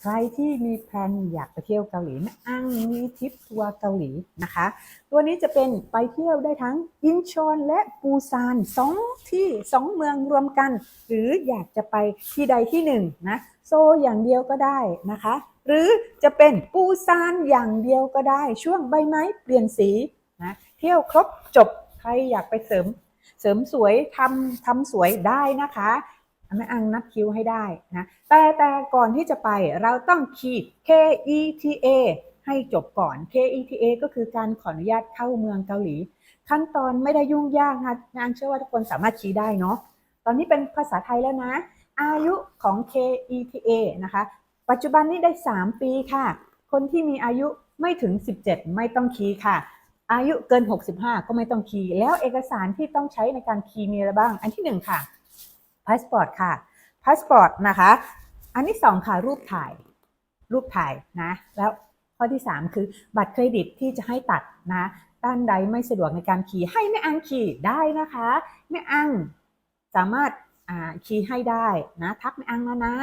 ใครที่มีแพลนอยากไปเที่ยวเกาหลีแม่อังมีทริปทัวร์เกาหลีนะคะ ตัวนี้จะเป็นไปเที่ยวได้ทั้งอินชอนและปูซานสองที่สองเมืองรวมกัน หรืออยากจะไปที่ใดที่หนึ่งนะโซอย่างเดียวก็ได้นะคะ หรือจะเป็นปูซานอย่างเดียวก็ได้ ช่วงใบไม้เปลี่ยนสีนะเที่ยวครบจบใครอยากไปเสริมเสริมสวยทำทำสวยได้นะคะ แม่อังนับคิวให้ได้นะแต่แต่ก่อนที่จะไปเราต้องขีด KETA ให้จบก่อน KETA ก็คือการขออนุญาตเข้าเมืองเกาหลี ขั้นตอนไม่ได้ยุ่งยากนะงานเชื่อว่าทุกคนสามารถชี้ได้เนาะตอนนี้เป็นภาษาไทยแล้วนะ อายุของ KETA นะคะ ปัจจุบันนี้ได้ 3 ปีค่ะ คนที่มีอายุไม่ถึง 17 ไม่ต้องคีย์ค่ะ อายุเกิน 65 ก็ไม่ต้องคีย์แล้วเอกสารที่ต้องใช้ในการคีย์มีอะไรบ้าง อันที่ 1 ค่ะ พาสปอร์ตค่ะพาสปอร์ตนะคะ อันที่2ค่ะรูปถ่าย รูปถ่ายนะ แล้วข้อที่ 3 คือบัตรเครดิตที่จะให้ตัดนะด้านใดไม่สะดวกในการขี่ให้แม่อังขี่ได้นะคะแม่อังสามารถขี่ให้ได้นะ ทักแม่อังมานะ